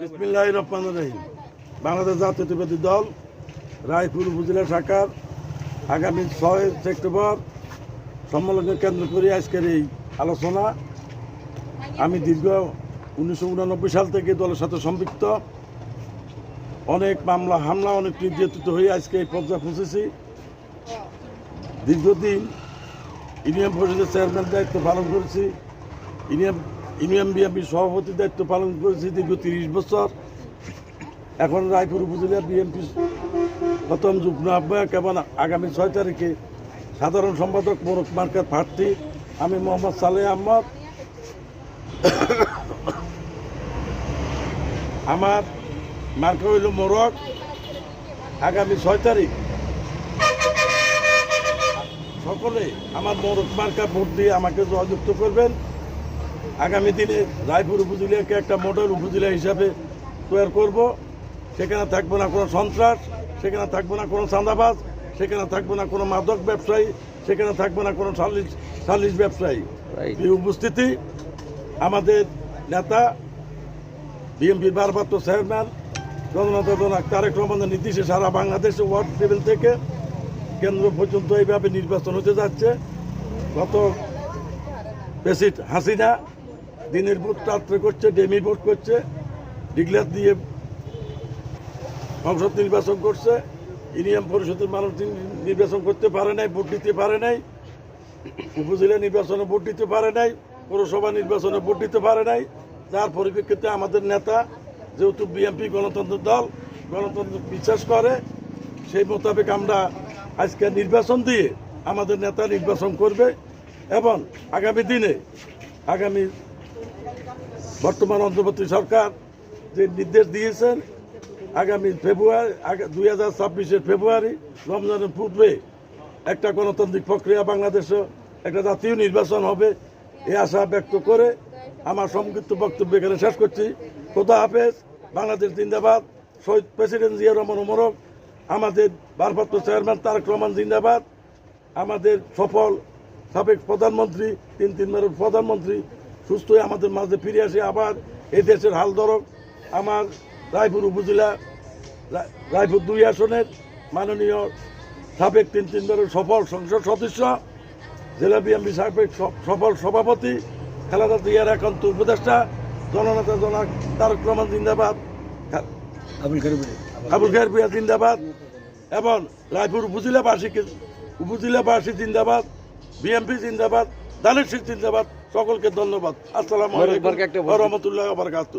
বিসমিল্লাহ রহমান রহিম। বাংলাদেশ জাতীয়তাবাদী দল রায়পুর উপজেলা শাখার আগামী ছয় সেপ্টেম্বর সম্মেলনকে কেন্দ্র করে আজকের এই আলোচনা। আমি দীর্ঘ উনিশশো উনানব্বই সাল থেকে দলের সাথে সম্পৃক্ত। অনেক মামলা হামলা অনেক নির্যাতিত হয়ে আজকে এই পর্যায়ে পৌঁছেছি। দীর্ঘদিন ইউনিয়ন পরিষদের চেয়ারম্যান দায়িত্ব পালন করেছি। ইউনিয়ন ইউনিয়ন বিএনপির সভাপতির দায়িত্ব পালন করেছি দীর্ঘ তিরিশ বছর। এখন রায়পুর উপজেলা বিএনপি প্রথম যুগ্ম আহ্বায়ক এবং আগামী ছয় তারিখে সাধারণ সম্পাদক মোরক মার্কার প্রার্থী আমি মোহাম্মদ সালেহ আহমদ। আমার মার্কা হইল মোরক আগামী ছয় তারিখ সকলে আমার মোরক মার্কা ভোট দিয়ে আমাকে জয়যুক্ত করবেন। আগামী দিনে রায়পুর উপজেলাকে একটা মডেল উপজেলা হিসাবে তৈরি করব। সেখানে থাকবে না কোনো সন্ত্রাস সেখানে থাকবে না কোনো চাঁদাবাজ সেখানে থাকবে না কোনো মাদক ব্যবসায়ী সেখানে থাকবে না কোনো সালিশ সালিশ ব্যবসায়ী। এই উপস্থিতি আমাদের নেতা বিএনপির ভারপ্রাপ্ত চেয়ারম্যান জনক তারেক রহমানের নির্দেশে সারা বাংলাদেশে ওয়ার্ড লেভেল থেকে কেন্দ্র পর্যন্ত এইভাবে নির্বাচন হতে যাচ্ছে। গত প্রেসিড হাসিনা দিনের ভোট রাত্রে করছে, ডেমি ভোট করছে ডিক্লেয়ার দিয়ে সংসদ নির্বাচন করছে, ইউনিয়ন পরিষদের মানুষ নির্বাচন করতে পারে নাই, ভোট দিতে পারে নাই, উপজেলা নির্বাচনে ভোট দিতে পারে নাই, পৌরসভা নির্বাচনে ভোট দিতে পারে নাই, যার পরিপ্রেক্ষিতে আমাদের নেতা, যেহেতু বিএনপি গণতন্ত্র দল, গণতন্ত্র বিশ্বাস করে, সেই মোতাবেক আমরা আজকে নির্বাচন দিয়ে আমাদের নেতা নির্বাচন করবে এবং আগামী দিনে, আগামী বর্তমান অন্তর্বর্তী সরকার যে নির্দেশ দিয়েছেন আগামী ফেব্রুয়ারি দুই হাজার ছাব্বিশের ফেব্রুয়ারি, রমজানের পূর্বে একটা গণতান্ত্রিক প্রক্রিয়া বাংলাদেশে, একটা জাতীয় নির্বাচন হবে এই আশা ব্যক্ত করে আমার সংক্ষিপ্ত বক্তব্য এখানে শেষ করছি। খোদা হাফেজ, বাংলাদেশ জিন্দাবাদ, শহীদ প্রেসিডেন্ট জিয়া রহমান ওমরক, আমাদের ভারপ্রাপ্ত চেয়ারম্যান তারেক রহমান জিন্দাবাদ, আমাদের সফল সাবেক প্রধানমন্ত্রী তিন তিনবারের প্রধানমন্ত্রী সুস্থ হয়ে আমাদের মাঝে ফিরে আসে আবার এই দেশের হাল ধরক। আমার রায়পুর উপজেলা রায়পুর দুই আসনের মাননীয় সাবেক তিন তিনবারের সফল সংসদ সদস্য জেলা বিএমপি সাবেক সফল সভাপতি খেলাধা দিয়ার একান্ত উপদেষ্টা জননেতা জনাক তারক রহমান জিন্দাবাদ আবুল খায়ের ভূঁইয়া। জিন্দাবাদ এবং রায়পুর উপজেলাবাসীকে উপজেলাবাসী জিন্দাবাদ বিএমপি জিন্দাবাদ দানের শক্তি জিন্দাবাদ সকলকে ধন্যবাদ। আসসালামু রহমতুল্লাহ বারকাত